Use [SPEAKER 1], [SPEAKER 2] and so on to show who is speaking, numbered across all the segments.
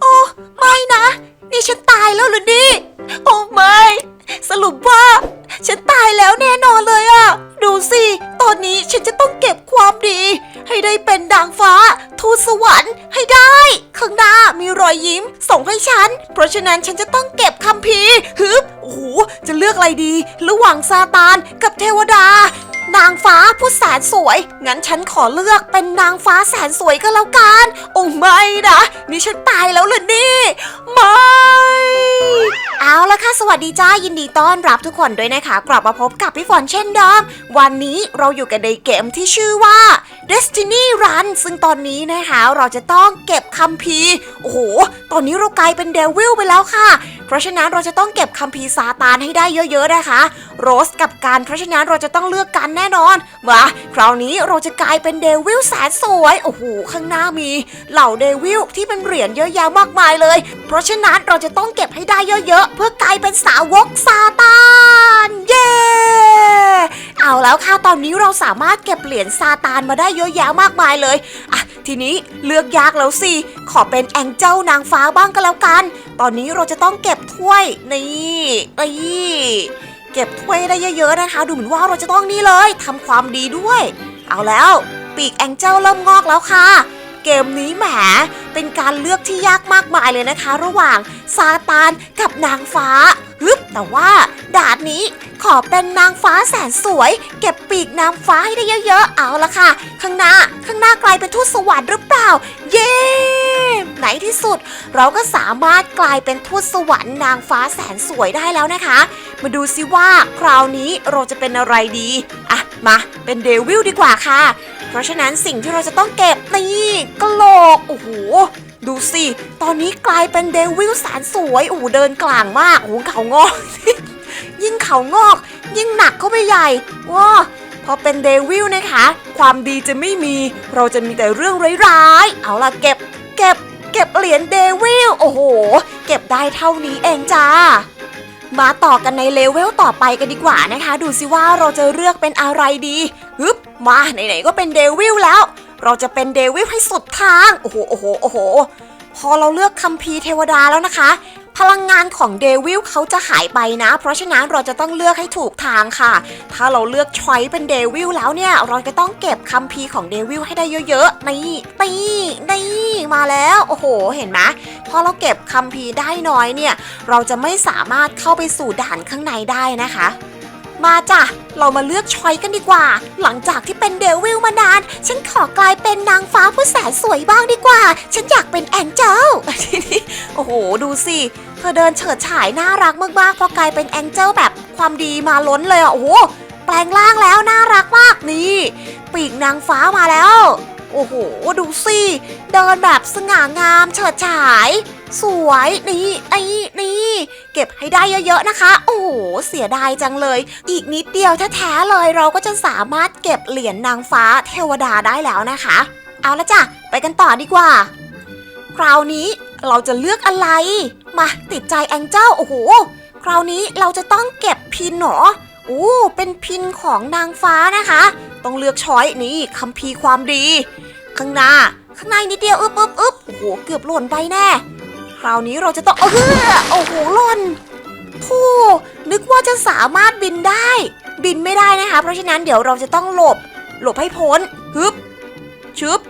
[SPEAKER 1] โอ้ไม่นะ นี่ฉันตายแล้วหรือนี่ โอ้ไม่ สรุปว่า ฉันตายแล้วแน่นอนเลยอะดูสิ ตอนนี้ฉันจะต้องเก็บความดี ให้ได้เป็นดางฟ้า ทูตสวรรค์ให้ได้ ข้างหน้า มีรอยยิ้ม ส่งให้ฉัน เพราะฉะนั้นฉันจะต้องเก็บคัมภีร์ฮึบโอ้โหจะเลือกอะไรดี ระหว่างซาตานกับเทวดา นางฟ้าผู้แสนสวย งั้นฉันขอเลือกเป็นนางฟ้าแสนสวยก็แล้วกัน โอ้ไม่นะ นี่ฉันตายแล้วเหรอนี่ ไม่ เอาละค่ะ สวัสดีจ้า ยินดีต้อนรับทุกคนด้วยนะคะ กลับมาพบกับพี่ฝนเช่นเดิม วันนี้เราอยู่กันในเกมที่ชื่อว่า Destiny Run ซึ่งตอนนี้นะคะเราจะต้องเก็บคัมภีร์อ้โห ตอนนี้เรากลายเป็นเดวิลไปแล้วค่ะ เพราะฉะนั้นเราจะต้องเก็บคัมภีร์ซาตานให้ได้เยอะๆนะคะ โรสกับการเพราะฉะนั้นเราจะต้องเลือกกันแน่นอน มาคราวนี้เราจะกลายเป็นเดวิลแสนสวย โอ้โห ข้างหน้ามีเหล่าเดวิลที่เป็นเหรียญเยอะแยะมากมายเลย เพราะฉะนั้นเราจะต้องเก็บให้ได้เยอะๆ เพื่อกลายเป็นสาวกซาตาน เย้ เอาแล้วค่ะตอนนี้เราสามารถเก็บเหรียญซาตานมาได้เยอะแยะมากมายเลยอะทีนี้เลือกยากแล้วสิ ขอเป็นแองเจิลนางฟ้าบ้างก็แล้วกัน ตอนนี้เราจะต้องเก็บถ้วยนี่ไอ้เก็บถ้วยได้เยอะๆนะคะ ดูเหมือนว่าเราจะต้องนี่เลยทำความดีด้วย เอาแล้ว ปีกแองเจิลเริ่มงอกแล้วค่ะ เกมนี้แหมเป็นการเลือกที่ยากมากมายเลยนะคะ ระหว่างซาตานกับนางฟ้าฮึบแต่ว่าดาดนี้ขอเป็นนางฟ้าแสนสวย เก็บปีกนางฟ้าให้ได้เยอะๆ เอาละค่ะ ข้างหน้าข้างหน้ากลายเป็นทูตสวรรค์หรือเปล่า เย้ไหนที่สุด เราก็สามารถกลายเป็นทูตสวรรค์นางฟ้าแสนสวยได้แล้วนะคะ มาดูซิว่าคราวนี้เราจะเป็นอะไรดีอะ มาเป็นเดวิลดีกว่าค่ะ เพราะฉะนั้นสิ่งที่เราจะต้องเก็บนี่กะโหลกโอ้โหดูสิ ตอนนี้กลายเป็นเดวิลแสนสวยโอ้โหเดินกลางมากโอ้โหเขางอก ยิ่งเขางอก ยิ่งหนักเข้าไปใหญ่ว้าพอเป็นเดวิลนะคะ ความดีจะไม่มี เราจะมีแต่เรื่องร้ายๆ เอาล่ะเก็บ เก็บ เก็บเหรียญเดวิลโอ้โห เก็บได้เท่านี้เองจ้า มาต่อกันในเลเวลต่อไปกันดีกว่านะคะ ดูสิว่าเราจะเลือกเป็นอะไรดีฮึบมาไหนๆก็เป็นเดวิลแล้ว เราจะเป็นเดวิลให้สุดทาง โอ้โหโอ้โหโอ้โหพอเราเลือกคัมภีร์เทวดาแล้วนะคะ พลังงานของเดวิลเขาจะหายไปนะ เพราะฉะนั้นเราจะต้องเลือกให้ถูกทางค่ะ ถ้าเราเลือกชอยเป็นเดวิลแล้วเนี่ย เราจะต้องเก็บคัมภีร์ของเดวิลให้ได้เยอะๆ นี่นี่นี่มาแล้ว โอ้โห เห็นไหม พอเราเก็บคัมภีร์ได้น้อยเนี่ย เราจะไม่สามารถเข้าไปสู่ด่านข้างในได้นะคะ มาจ้ะ เรามาเลือกชอยกันดีกว่า หลังจากที่เป็นเดวิลมานาน ฉันขอกลายเป็นนางฟ้าผู้แสนสวยบ้างดีกว่า ฉันอยากเป็นแองเจิลทีนี้โอ้โห ดูสิ เธอเดินเฉิดฉายน่ารักมากๆพอกลายเป็นแองเจิลแบบความดีมาล้นเลยอะโอ้โหแปลงร่างแล้วน่ารักมากนี่ ปีกนางฟ้ามาแล้ว โอ้โห ดูสิ เดินแบบสง่างามเฉิดฉาย สวย นี่นี่นี่ เก็บให้ได้เยอะๆนะคะ โอ้โห เสียดายจังเลย อีกนิดเดียวแท้ๆเลยเราก็จะสามารถเก็บเหรียญนางฟ้าเทวดาได้แล้วนะคะ เอาละจ้ะ ไปกันต่อดีกว่า คราวนี้เราจะเลือกอะไร มาติดใจแองเจิลโอ้โห คราวนี้เราจะต้องเก็บพินเหรอโอ้เป็นพินของนางฟ้านะคะ ต้องเลือกช้อยนี่คัมภีร์ความดี ข้างหน้า ข้างในนิดเดียวอึบอึบอึบโอ้โหเกือบหล่นไปแน่ คราวนี้เราจะต้องเออโอ้โหหล่นโธ่นึกว่าจะสามารถบินได้ บินไม่ได้นะคะ เพราะฉะนั้นเดี๋ยวเราจะต้องหลบ หลบให้พ้นฮึบชึบ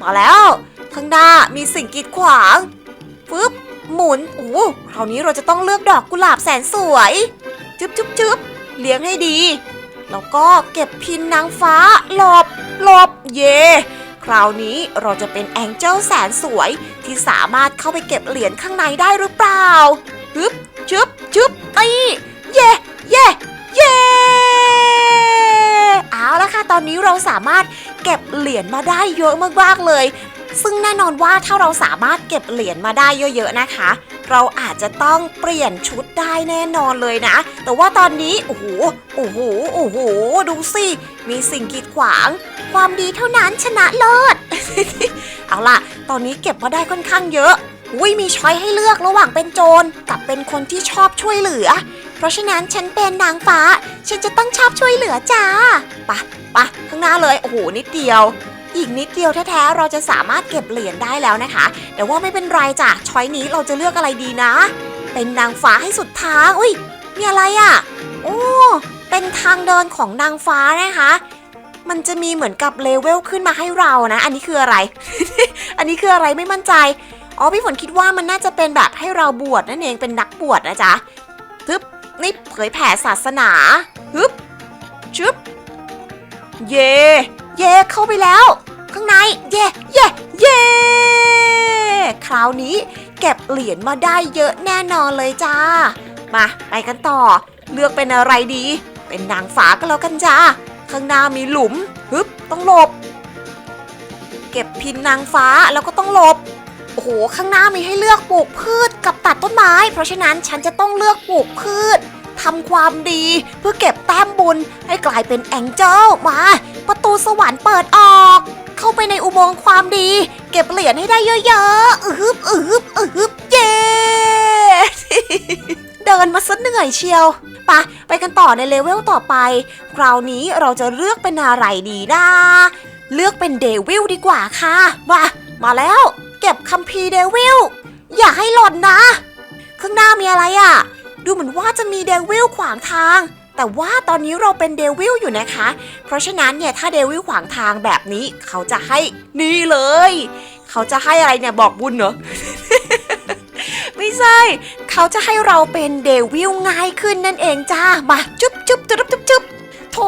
[SPEAKER 1] มาแล้ว ข้างหน้ามีสิ่งกีดขวางฟึบหมุนโอ้โหคราวนี้เราจะต้องเลือกดอกกุหลาบแสนสวยจึ๊บจึ๊บจึ๊บเลี้ยงให้ดี แล้วก็เก็บพินนางฟ้า หลบ หลบ เย่ คราวนี้เราจะเป็นแองเจิลแสนสวย ที่สามารถเข้าไปเก็บเหรียญข้างในได้หรือเปล่าฮึบชึบชึบตีเย่เย่เย่เอาละค่ะ ตอนนี้เราสามารถเก็บเหรียญมาได้เยอะมากๆเลย ซึ่งแน่นอนว่าถ้าเราสามารถเก็บเหรียญมาได้เยอะๆนะคะ เราอาจจะต้องเปลี่ยนชุดได้แน่นอนเลยนะ แต่ว่าตอนนี้โอ้โหโอ้โหโอ้โหดูสิมีสิ่งกีดขวาง ความดีเท่านั้นชนะเลิศเอาล่ะ ตอนนี้เก็บมาได้ค่อนข้างเยอะอุ้ยมีช้อยให้เลือกระหว่างเป็นโจรกับเป็นคนที่ชอบช่วยเหลือ เพราะฉะนั้นฉันเป็นนางฟ้า ฉันจะต้องชอบช่วยเหลือจ้าไปะปะข้างหน้าเลยโอ้โหนิดเดียว อีกนิดเดียวแท้ๆเราจะสามารถเก็บเหรียญได้แล้วนะคะ แต่ว่าไม่เป็นไรจ้ะช้อยนี้เราจะเลือกอะไรดีนะ เป็นนางฟ้าให้สุดทางอุ้ยมีอะไรอะ่ะโอ้เป็นทางเดินของนางฟ้านะคะ มันจะมีเหมือนกับเลเวลขึ้นมาให้เรานะ อันนี้คืออะไร อันนี้คืออะไรไม่มั่นใจอ๋อพี่ฝนคิดว่ามันน่าจะเป็นแบบให้เราบวชนั่นเองเป็นนักบวชนะจ๊ะทึบนี่เผยแผ่ศาสนาฮึบชึบเย่ เย่เข้าไปแล้ว ข้างในเย่เย่เย่คราวนี้เก็บเหรียญมาได้เยอะแน่นอนเลยจ้า มาไปกันต่อ เลือกเป็นอะไรดี เป็นนางฟ้าก็แล้วกันจ้า ข้างหน้ามีหลุมฮึบต้องหลบ เก็บพินนางฟ้าแล้วก็ต้องหลบโอ้โห ข้างหน้ามีให้เลือกปลูกพืชกับตัดต้นไม้ เพราะฉะนั้นฉันจะต้องเลือกปลูกพืชทำความดีเพื่อเก็บแต้มบุญ กลายเป็นแองเจิลมา ประตูสวรรค์เปิดออก เข้าไปในอุโมงค์ความดี เก็บเหรียญให้ได้เยอะๆอืบอืบอืบเย้เดินมาซะเหนื่อยเชียวปะไปกันต่อในเลเวลต่อไป คราวนี้เราจะเลือกเป็นอะไรดีนะเลือกเป็นเดวิลดีกว่าค่ะมามาแล้ว เก็บคัมภีร์เดวิลอย่าให้หล่นนะ ข้างหน้ามีอะไรอะ่ะ ดูเหมือนว่าจะมีเดวิลขวางทาง แต่ว่าตอนนี้เราเป็นเดวิลอยู่นะคะ เพราะฉะนั้นเนี่ยถ้าเดวิลขวางทางแบบนี้เขาจะให้นี่เลย เขาจะให้อะไรเนี่ยบอกบุญเหรอไม่ใช่ เขาจะให้เราเป็นเดวิลง่ายขึ้นนั่นเองจ้ามาจุ๊บจุ๊บจุ๊บจุ๊บจุ๊บโถ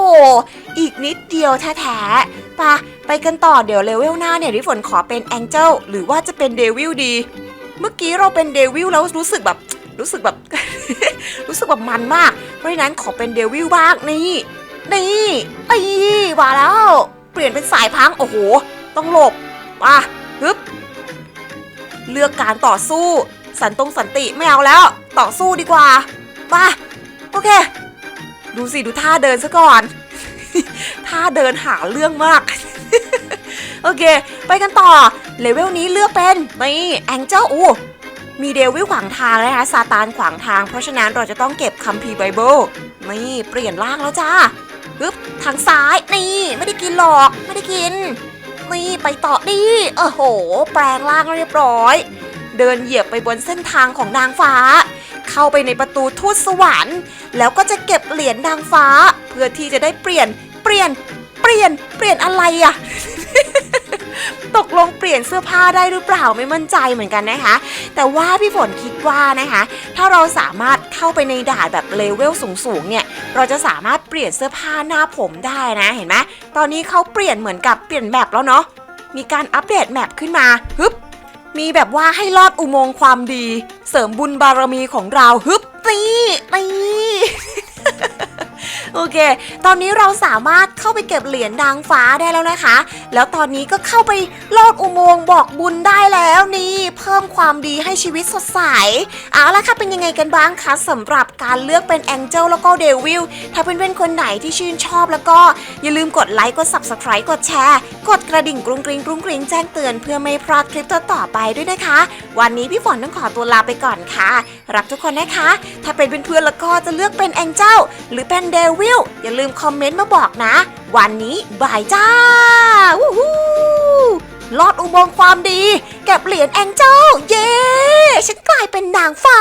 [SPEAKER 1] อีกนิดเดียวแท้ๆไปะไปกันต่อเดี๋ยวเลเวลหน้าเนี่ยพี่ฝนขอเป็นแองเจิลหรือว่าจะเป็นเดวิลดี เมื่อกี้เราเป็นเดวิลแล้วรู้สึกแบบ รู้สึกแบบ รู้สึกแบบมันมาก เพราะฉะนั้นขอเป็นเดวิลบ้างนี่นี่ไอ้มาแล้ว เปลี่ยนเป็นสายพังโอ้โห ต้องหลบมาฮึบเลือกการต่อสู้ สันตรงสันติไม่เอาแล้ว ต่อสู้ดีกว่ามาโอเค ดูสิดูท่าเดินซะก่อน ท่าเดินหาเรื่องมาก โอเค ไปกันต่อเลเวลนี้เลือกเป็นนี่แองเจิลอู้ มีเดวิลขวางทางนะคะซาตานขวางทาง เพราะฉะนั้นเราจะต้องเก็บคัมภีร์ไบเบิลนี่เปลี่ยนร่างแล้วจ้าปึ๊บทางซ้ายนี่ไม่ได้กินหรอกไม่ได้กินนี่ไปต่อดีโอ้โห แปลงร่างเรียบร้อย เดินเหยียบไปบนเส้นทางของนางฟ้า เข้าไปในประตูทูตสวรรค์ แล้วก็จะเก็บเหรียญนางฟ้า เพื่อที่จะได้เปลี่ยนเปลี่ยน เปลี่ยนเปลี่ยนอะไรอะ ตกลงเปลี่ยนเสื้อผ้าได้หรือเปล่าไม่มั่นใจเหมือนกันนะคะ แต่ว่าพี่ฝนคิดว่านะคะ ถ้าเราสามารถเข้าไปในด่านแบบเลเวลสูงๆเนี่ย เราจะสามารถเปลี่ยนเสื้อผ้าหน้าผมได้นะเห็นไหมตอนนี้เขาเปลี่ยนเหมือนกับเปลี่ยนแมปแล้วเนาะมีการอัปเดตแมปขึ้นมาฮึบมีแบบว่าให้ลอดอุโมงค์ความดี เสริมบุญบารมีของเราฮึบนี่นี่ โอเค ตอนนี้เราสามารถเข้าไปเก็บเหรียญนางฟ้าได้แล้วนะคะ แล้วตอนนี้ก็เข้าไปลอดอุโมงค์บอกบุญได้แล้วนี่ เพิ่มความดีให้ชีวิตสดใส เอาละค่ะเป็นยังไงกันบ้างคะสำหรับการเลือกเป็นแองเจิลแล้วก็เดวิล ถ้าเพื่อนๆคนไหนที่ชื่นชอบแล้วก็อย่าลืมกดไลค์ กด subscribe กดแชร์ กดกระดิ่งกรุงกริงกรุงกริงแจ้งเตือนเพื่อไม่พลาดคลิปต่อๆไปด้วยนะคะ วันนี้พี่ฝนต้องขอตัวลาไปก่อนค่ะ รักทุกคนนะคะ ถ้าเป็นเพื่อนๆแล้วก็จะเลือกเป็นแองเจิลหรือเป็นเดววิลอย่าลืมคอมเมนต์มาบอกนะ วันนี้บายจ้าวู้ฮู้ลอดอุโมงค์ความดี เก็บเหรียญแองเจิลเย้ ฉันกลายเป็นนางฟ้า